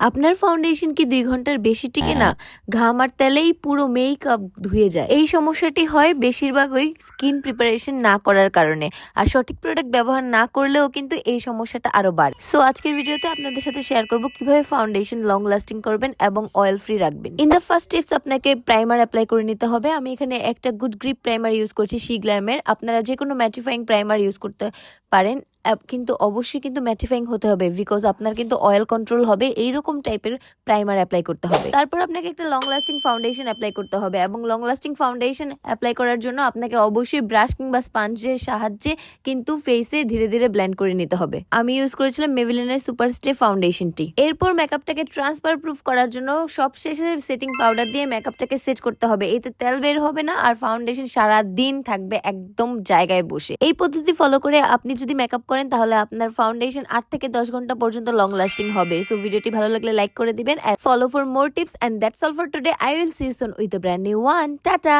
আপনার ফাউন্ডেশন কি দুই ঘণ্টার বেশি টিকে না? ঘাম আর তেলেই পুরো মেকআপ ধুয়ে যায়। এই সমস্যাটি হয় বেশিরভাগ ওই স্কিন প্রিপারেশন না করার কারণে। আর সঠিক প্রোডাক্ট ব্যবহার না করলেও কিন্তু এই সমস্যাটা আরও বাড়ে। সো আজকের ভিডিওতে আপনাদের সাথে শেয়ার করব কীভাবে ফাউন্ডেশন লং লাস্টিং করবেন এবং অয়েল ফ্রি রাখবেন। ইন দ্য ফার্স্ট টিপস আপনাকে প্রাইমার অ্যাপ্লাই করে নিতে হবে। আমি এখানে একটা গুড গ্রিপ প্রাইমার ইউজ করছি সি গ্ল্যামের আপনারা যে কোনো ম্যাটিফাইং প্রাইমার ইউজ করতে পারেন। কিন্তু অবশ্যই কিন্তু ম্যাটিফাইং হতে হবে বিকজ আপনার কিন্তু অয়েল কন্ট্রোল হবে, এইরকম টাইপের প্রাইমার অ্যাপ্লাই করতে হবে। তারপর আপনাকে একটা লং লাস্টিং ফাউন্ডেশন অ্যাপ্লাই করতে হবে এবং লং লাস্টিং ফাউন্ডেশন অ্যাপ্লাই করার জন্য আপনাকে অবশ্যই ব্রাশ কিংবা স্পাঞ্জের সাহায্যে কিন্তু ফেসে ধীরে ধীরে ব্ল্যান্ড করে নিতে হবে। আমি ইউজ করেছিলাম মেভিলিনের সুপার স্টে ফাউন্ডেশনটি এরপর মেকআপটাকে ট্রান্সফার প্রুফ করার জন্য সব শেষে সেটিং পাউডার দিয়ে মেকআপটাকে সেট করতে হবে। এতে তেল বের হবে না আর ফাউন্ডেশন সারা দিন থাকবে একদম জায়গায় বসে। এই পদ্ধতি ফলো করে আপনি যদি মেকআপ করেন তাহলে আপনার ফাউন্ডেশন আট থেকে দশ ঘণ্টা পর্যন্ত লং লাস্টিং হবে। সো ভিডিওটি ভালো লাগলে লাইক করে দিবেন follow for more tips and that's all for today I will see soon with brand new one tata